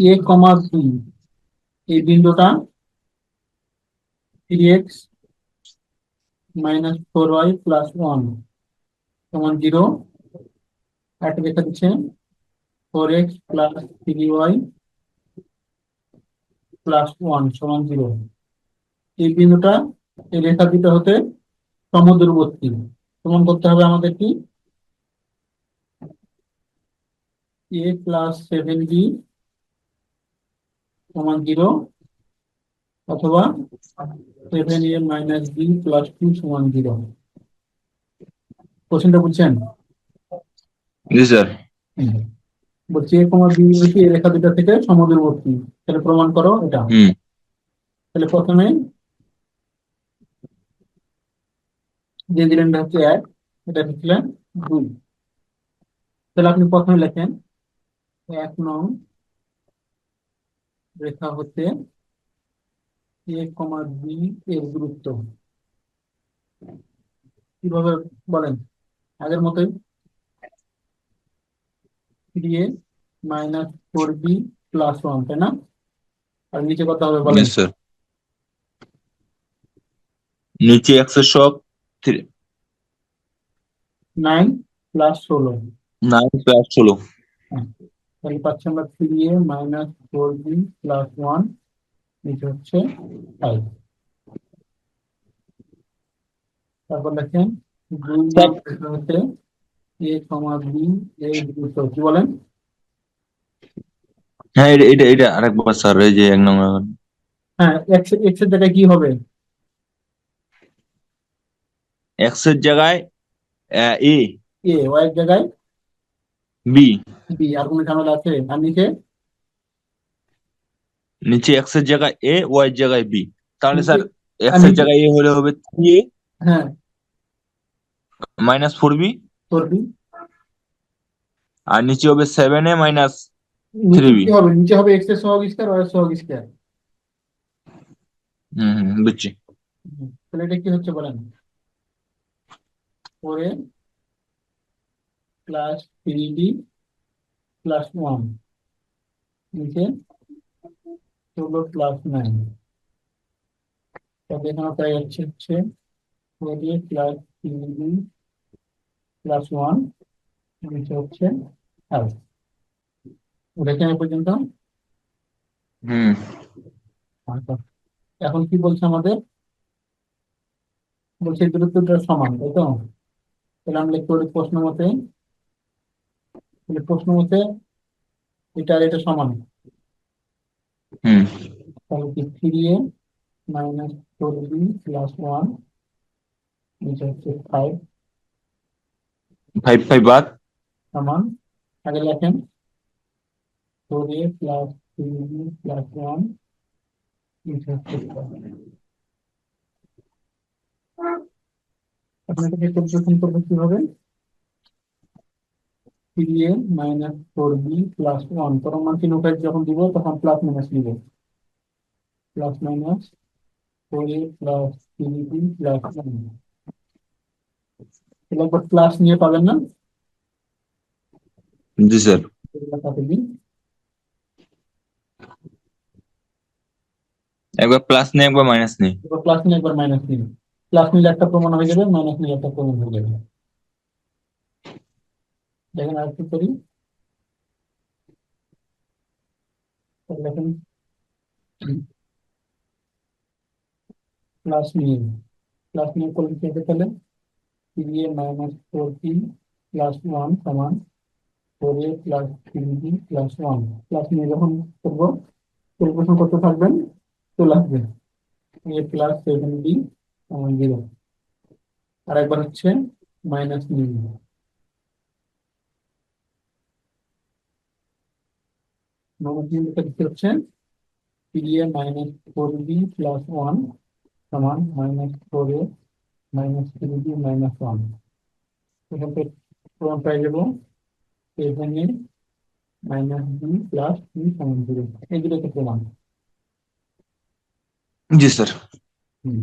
এ কমা B এই বিন্দুটা three x minus four y plus one সমান জিরো একটা রেখা দিচ্ছে four x plus three y plus one সমান জিরো এই বিন্দুটা এই রেখা দুটো হতে সমদূরবর্তী প্রমাণ করতে হবে আমাদের কি? এ প্লাস সেভেন বি সমান জিরো অথবা seven a minus b plus two সমান জিরো কোশ্চেনটা বুঝছেন? জি স্যার। বলছি এ কমা বি এই রেখা দুটা থেকে সমদূরবর্তী। তাহলে প্রমাণ করো এটা। তাহলে প্রথমে যে দিলেন হচ্ছে এক এটা লিখলেন দুই। তাহলে আপনি প্রথমে লেখেন এক নং রেখা হতে এ কমা বি এর দূরত্ব কীভাবে বলেন? আগের মতোই। Three a minus four b plus one তাই না? আর নিচে কত হবে বলেন। স্যার নিচে একশো সব নাইন প্লাস ষোলো। নাইন প্লাস ষোলো। তাহলে পাচ্ছি আমরা three a minus four b plus one নিচে হচ্ছে ফাইভ তারপর দেখেন দুই। এ কমা বি দূরত্ব কি বলেন? হ্যাঁ এটা এটা এটা আরেকবার স্যার এই যে এক নম্বর হ্যাঁ এক্স এক্সের জায়গায় কি হবে? এক্সের জায়গায় এ এ। ওয়াই এর জায়গায়? বি বি আর কোনো ঝামেলা আছে? আর নিচে? নিচে এক্সের জায়গায় এ ওয়াই এর জায়গায় বি তাহলে স্যার এক্সের জায়গায় এ হলে হবে থ্রি এ হ্যাঁ। মাইনাস ফোর বি তোর বি আর নিচে হবে সেভেন এ মাইনাস 3B কি হবে নিচে হবে এক্সের সহগ স্কয়ার ওয়াই এর সহগ স্কয়ার হম বুঝছি। তাহলে এটা কি হচ্ছে বলেন? Four a plus three b plus one নিচে ষোলো প্লাস নাইন তাহলে এখানে প্রায় যাচ্ছে হচ্ছে four a plus three b plus one নিচে হচ্ছে ফাইভ ওটা আমি পর্যন্ত? হম। আচ্ছা। এখন কি বলছে আমাদের? বলছে দূরত্বটা সমান তাই তো? তাহলে আমরা লিখতে পারি প্রশ্ন মতে প্রশ্ন মতে এটা আর এটা সমান হম। তাহলে কি three a minus four b plus one নিচে হচ্ছে ফাইভ ফাইভ ফাইভ বাদ। সমান। আগে লেখেন four a plus three b plus one নিচে হচ্ছে। এখন এটাকে কীভাবে? Three a minus four b plus one পরমাণ চিহ্নটা যখন দিব তখন প্লাস মাইনাস নিব। Plus minus four a plus three b plus one একবার প্লাস নিয়ে পাবেন না? জি স্যার। একবার প্লাস নেই একবার মাইনাস নেই। প্লাস নিয়ে একবার মাইনাস নিন প্লাস নিলে একটা প্রমাণ হয়ে যাবে মাইনাস নিলে একটা প্রমাণ হয়ে যাবে। দেখেন আর কি করি তাহলে দেখেন প্লাস নিয়ে প্লাস নিয়ে করলে কি হবে তাহলে three a minus four p plus one সমান four a plus three b plus one plus নিয়ে যখন করব ক্যালকুলেশন করতে থাকবেন চলে আসবে এ প্লাস সেভেন বি সমান জিরো আর একবার হচ্ছে মাইনাস নিয়ে নবম লিখতে হচ্ছে three a minus four b plus one সমান minus four a minus three b minus one এখান থেকে পেয়ে যাব seven minus b plus b সমান জিরো এগুলো তো প্রমাণ জি স্যার হুম